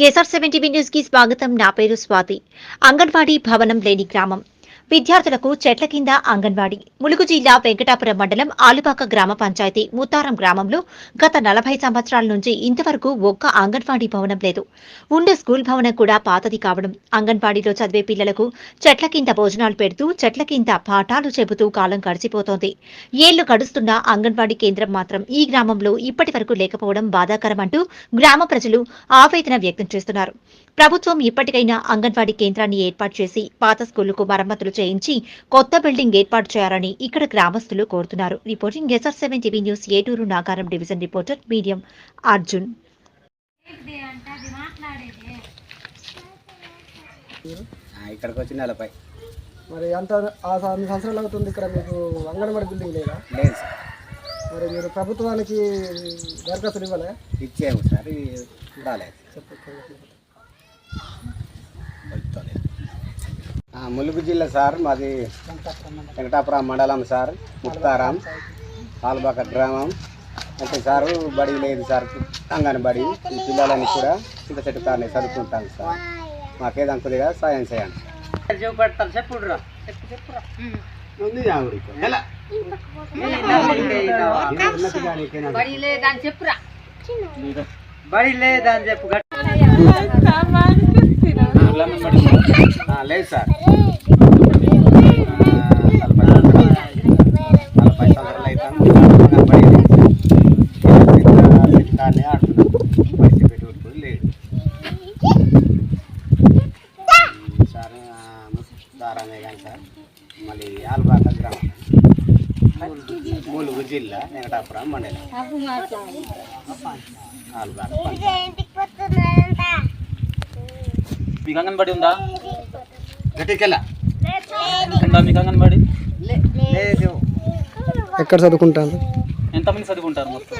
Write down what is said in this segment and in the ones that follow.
SR seventy TV న్యూస్కి స్వాగతం. నా పేరు స్వాతి. అంగన్వాడీ భవనం లేని గ్రామం. విద్యార్థులకు చెట్ల కింద అంగన్వాడీ. ములుగు జిల్లా వెంకటాపురం మండలం ఆలుపాక గ్రామ పంచాయతీ ముత్తారం గ్రామంలో గత నలభై సంవత్సరాల నుంచి ఇంతవరకు ఒక్క అంగన్వాడీ భవనం లేదు. ఉండే స్కూల్ భవనం కూడా పాతది కావడం అంగన్వాడీలో చదివే పిల్లలకు చెట్ల కింద భోజనాలు పెడుతూ చెట్ల కింద పాఠాలు చెబుతూ కాలం గడిచిపోతోంది. ఏళ్ళు గడుస్తున్న అంగన్వాడీ కేంద్రం మాత్రం ఈ గ్రామంలో ఇప్పటి వరకు లేకపోవడం బాధాకరం అంటూ గ్రామ ప్రజలు ఆవేదన వ్యక్తం చేస్తున్నారు. ప్రభుత్వం ఇప్పటికైనా అంగన్వాడీ కేంద్రాన్ని ఏర్పాటు చేసి పాత స్కూళ్ళకు మరమ్మతులు చేయించి కొత్త బిల్డింగ్ ఏర్పాటు చేయాలని ఇక్కడ గ్రామస్తులు కోరుతున్నారు. Reporting SR seven TV news Eturu Nagaram division reporter medium Arjun. ఆ, ఇక్కడికి వచ్చి నలభై. మరి అంత ఆ స- అన్ని సంవత్సరాలు అవుతుంది ఇక్కడ మీకు అంగన్వాడీ బిల్డింగ్ లేదా? లేదు సార్. మరి మీరు ప్రభుత్వానికి దరఖాస్తులు ఇవ్వలే? ఇచ్చేము సార్ రాలేదు ములుగు జిల్లా సార్ మాది వెంకటాపురం మండలం సార్ ముక్తారం పాల్బాక గ్రామం అంటే సారు బడి లేదు సార్ అంగన్బడి ఈ పిల్లలని కూడా చింత చెట్టు కారణం చదువుకుంటాను సార్ మాకేదో కొద్దిగా సాయం చేయండి ఇక్కడ. ఎలా? ఉన్నది కానీ ఇకేనా? బడి లేదని చెప్పురా ఆ, లేదు సార్ నలభై సంవత్సరాలు అవుతాను అంగన్బడి లేదు సార్. ఆడుతున్నాం కానీ సార్ మళ్ళీ ఆల్బాక గ్రామం ములుగు జిల్లా వెంకటాపురం మండలం ఆల్బాక మీకు అంగన్వాడి ఉందా? గట్టికెళ్ళ. ఉందా మీకు అంగన్వాడి? లేదు. ఎక్కడ చదువుకుంటాను ఎంతమంది చదువుకుంటారు మొత్తం?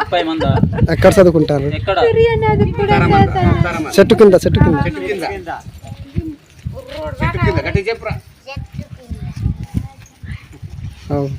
ముప్పై మందా ఎక్కడ చదువుకుంటారు? ఎక్కడ? చెట్టు కింద చెట్టు కింద. చెట్టు కింద. చెట్టు కింద. గట్టి చెప్పురా? అవును